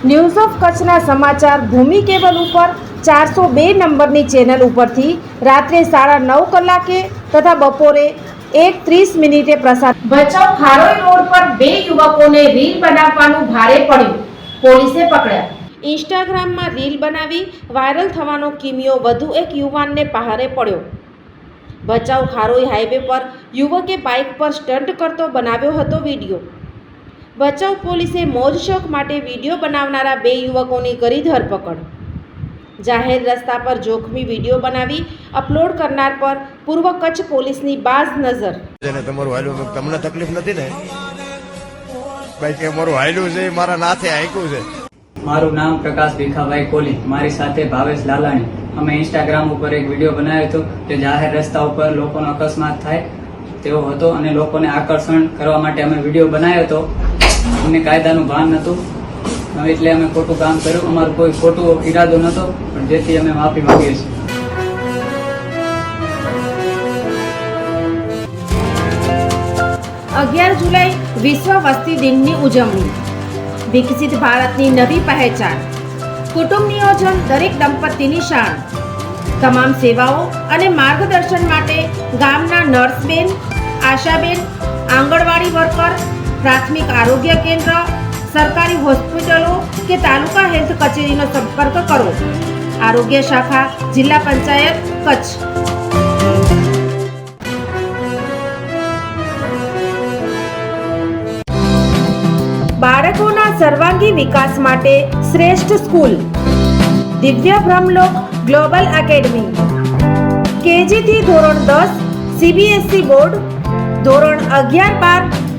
news of કચ્છના સમાચાર ભૂમિ cable ઉપર ચારસો બે નંબરની ચેનલ ઉપરથી રાત્રે સાડા નવ કલાકે તથા બપોરે એક ત્રીસ મિનિટે પ્રસાર ભચાઉ ખારોઈ રોડ પર બે યુવકોને રીલ બનાવવાનું ભારે પડ્યું. પોલીસે પકડ્યા. ઇન્સ્ટાગ્રામમાં રીલ બનાવી વાયરલ થવાનો કિમિયો વધુ એક યુવાનને પહારે પડ્યો. ભચાઉ ખારોઈ હાઈવે પર યુવકે બાઇક પર સ્ટન્ટ કરતો બનાવ્યો હતો વીડિયો. ભચાઉ પોલીસે મોજ શોખ માટે વીડિયો બનાવનારા બે યુવકોની કરી ધરપકડ. જાહેર રસ્તા પર જોખમી વીડિયો બનાવી અપલોડ કરનાર પર પૂર્વ કચ્છ પોલીસની બાજ નજર. તમારું હાલ્યું તમને તકલીફ નથી ને? ભાઈ કે મારું હાલ્યું છે મારા નાથે આંક્યું છે. મારું નામ પ્રકાશ ભીખાભાઈ કોલી મારી સાથે ભાવેશ લાલાણી. અમે ઇન્સ્ટાગ્રામ ઉપર એક વીડિયો બનાવ્યો હતો કે જાહેર રસ્તા ઉપર લોકોનો અકસ્માત થાય તેવો હતો અને લોકોને આકર્ષણ કરવા માટે અમે વીડિયો બનાવ્યો હતો. અમને કાયદાનું ભાન નહોતું. એટલે અમે ખોટું કામ કર્યું. અમારો કોઈ ખોટો ઈરાદો નહોતો, પણ જેથી અમે માફી માંગીએ છીએ. અગિયાર જુલાઈ વિશ્વ વસ્તી દિનની ઉજવણી. વિકસિત ભારતની નવી પહેચાન. કુટુંબ નિયોજન દરેક દંપતીની શાન. તમામ સેવાઓ અને માર્ગદર્શન માટે ગામના નર્સબેન, આશાબેન, આંગણવાડી વર્કર પ્રાથમિક આરોગ્ય કેન્દ્ર, સરકારી હોસ્પિટલો કે તાલુકા હેલ્થ કચેરીનો સંપર્ક કરો. આરોગ્ય શાખા, જિલ્લા પંચાયત, કચ્છ. બાળકોના સર્વાંગી વિકાસ માટે શ્રેષ્ઠ સ્કૂલ. દિવ્ય બ્રહ્મલોક ગ્લોબલ એકેડમી. કેજી થી ધોરણ દસ, સીબીએસઈ બોર્ડ, ધોરણ અગિયાર બાર